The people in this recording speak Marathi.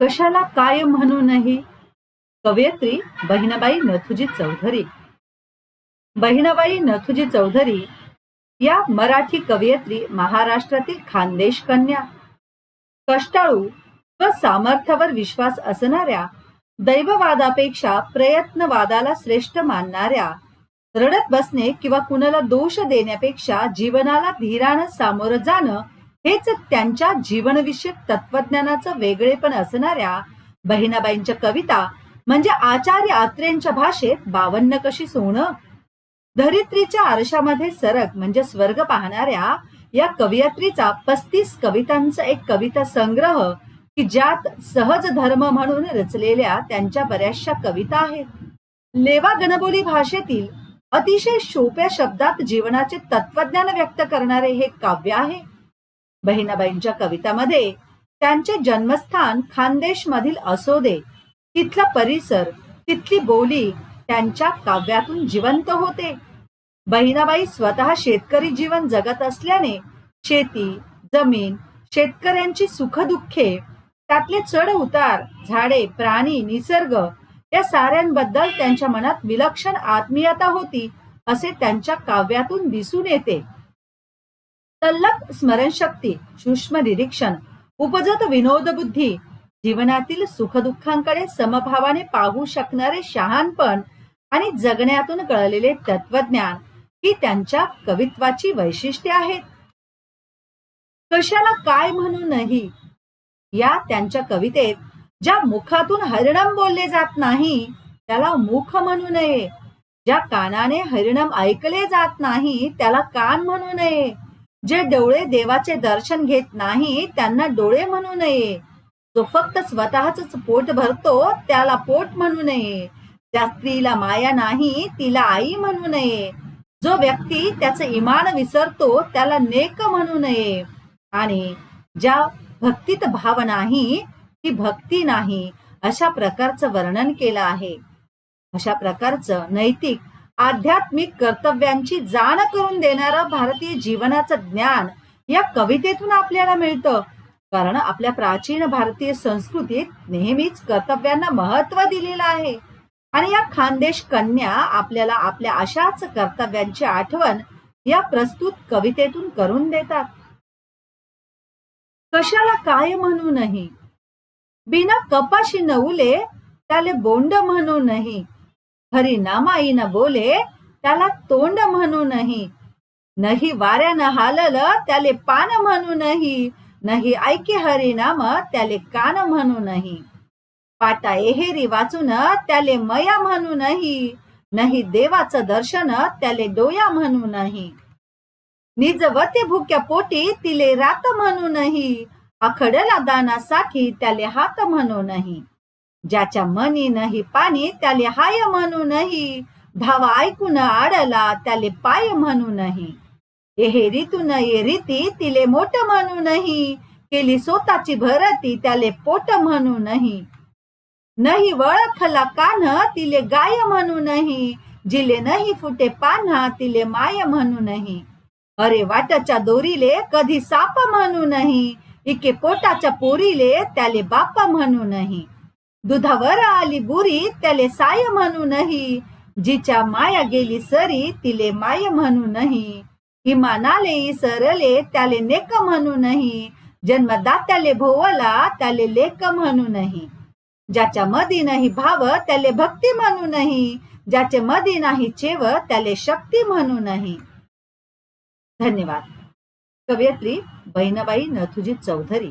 कशाला काय म्हणूनही? कवयित्री बहिणाबाई नथुजी चौधरी. बहिणाबाई नथुजी चौधरी या मराठी कवयित्री महाराष्ट्रातील खानदेश कन्या. कष्टाळू व सामर्थ्यावर विश्वास असणाऱ्या दैववादापेक्षा प्रयत्नवादाला श्रेष्ठ मानणाऱ्या रडत बसणे किंवा कुणाला दोष देण्यापेक्षा जीवनाला धीरानं सामोरं जाणं हेच त्यांच्या जीवनविषयक तत्वज्ञानाचं वेगळेपण असणाऱ्या बहिणाबाईंच्या कविता म्हणजे आचार्य आत्रेंच्या भाषेत बावन्न कशी सोनं? धरित्रीच्या आरशामध्ये सरक म्हणजे स्वर्ग पाहणाऱ्या या कवयत्रीचा पस्तीस कवितांचा एक कविता संग्रह की ज्यात सहज धर्म म्हणून रचलेल्या त्यांच्या बऱ्याचशा कविता आहेत. लेवा गणबोली भाषेतील अतिशय सोप्या शब्दात जीवनाचे तत्वज्ञान व्यक्त करणारे हे काव्य आहे. बहिणाबाईंच्या कवितामध्ये त्यांचे जन्मस्थान खानदेश मधील असोदे तिथला परिसर तिथली बोली त्यांच्या काव्यातून जिवंत होते. बहिणाबाई स्वतः शेतकरी जीवन जगत असल्याने शेती जमीन शेतकऱ्यांची सुखदुःखे त्यातले चढ उतार झाडे प्राणी निसर्ग या साऱ्यांबद्दल त्यांच्या मनात विलक्षण आत्मीयता होती असे त्यांच्या काव्यातून दिसून येते. तल्लक स्मरणशक्ती सूक्ष्म निरीक्षण उपजत विनोदबुद्धी जीवनातील सुखदुःखांकडे समभावाने पाहू शकणारे शहाणपण आणि जगण्यातून कळलेले तत्वज्ञान ही त्यांच्या कवित्वाची वैशिष्ट्ये आहेत. कशाला काय म्हणू नाही? या त्यांच्या कवितेत ज्या मुखातून हरिणम बोलले जात नाही त्याला मुख म्हणू नये. ज्या कानाने हरिणम ऐकले जात नाही त्याला कान म्हणू नये. जे डोळे देवाचे दर्शन घेत नाही त्यांना डोळे म्हणू नये. जो फक्त स्वतःच पोट भरतो त्याला पोट म्हणू नये. त्या स्त्रीला माया नाही तिला आई म्हणू नये. जो व्यक्ती त्याचं इमान विसरतो त्याला नेक म्हणू नये. आणि ज्या भक्तीत भाव नाही ती भक्ती नाही. अशा प्रकारचं वर्णन केलं आहे. अशा प्रकारचं नैतिक आध्यात्मिक कर्तव्यांची जाण करून देणारं भारतीय जीवनाचं ज्ञान या कवितेतून आपल्याला मिळतं. कारण आपल्या प्राचीन भारतीय संस्कृतीत नेहमीच कर्तव्यांना महत्त्व दिलेलं आहे. आणि या खानदेश कन्या आपल्याला आपल्या अशाच कर्तव्यांची आठवण या प्रस्तुत कवितेतून करून देतात. कशाला काय म्हणू नाही? बिना कपाशी नवले त्याले बोंड म्हणू नाही. हरी बोले त्याला तोंड म्हणू नाही नाही वाऱ्यानं हाललं त्याले पान म्हणू नाही नाही ऐके हरिनाम त्याले कान म्हणू नाही पाटा एहेरी वाचून त्याले मया म्हणू नाही नाही देवाचं दर्शन त्याले डोया म्हणू नाही निजवते भुक्या पोटी तिले रात म्हणू नाही दानासाठी त्याले हात म्हणू नाही ज्याच्या मनी नाही पाणी त्याले हाय म्हणू नाही धावा ऐकून आडला त्याले पाय म्हणू नाही एहे ये रीती तिले मोठ म्हणू नाही केली स्वतःची भरती त्याले पोट म्हणू नाही नाही वळखला कान तिले गाय म्हणू नाही जिले नाही फुटे पान्हा तिले माय म्हणू नाही अरे वाटाच्या दोरीले कधी साप म्हणू नाही इके पोटाच्या पोरीले त्याले बाप म्हणू नाही दुधावर आली बुरी त्याले साय म्हणू नाही. जिच्या माया गेली सरी तिले माय म्हणू नाही. इमानाले सरले त्याले नेक म्हणू नाही. जन्मदात्याले भोवला त्याले लेक म्हणू नाही. ज्याच्या मधी नाही भाव त्याले भक्ती म्हणू नाही. ज्याचे मधी नाही चेव त्याले शक्ती म्हणू नाही. धन्यवाद. कवयत्री बहिणाबाई नथुजी चौधरी.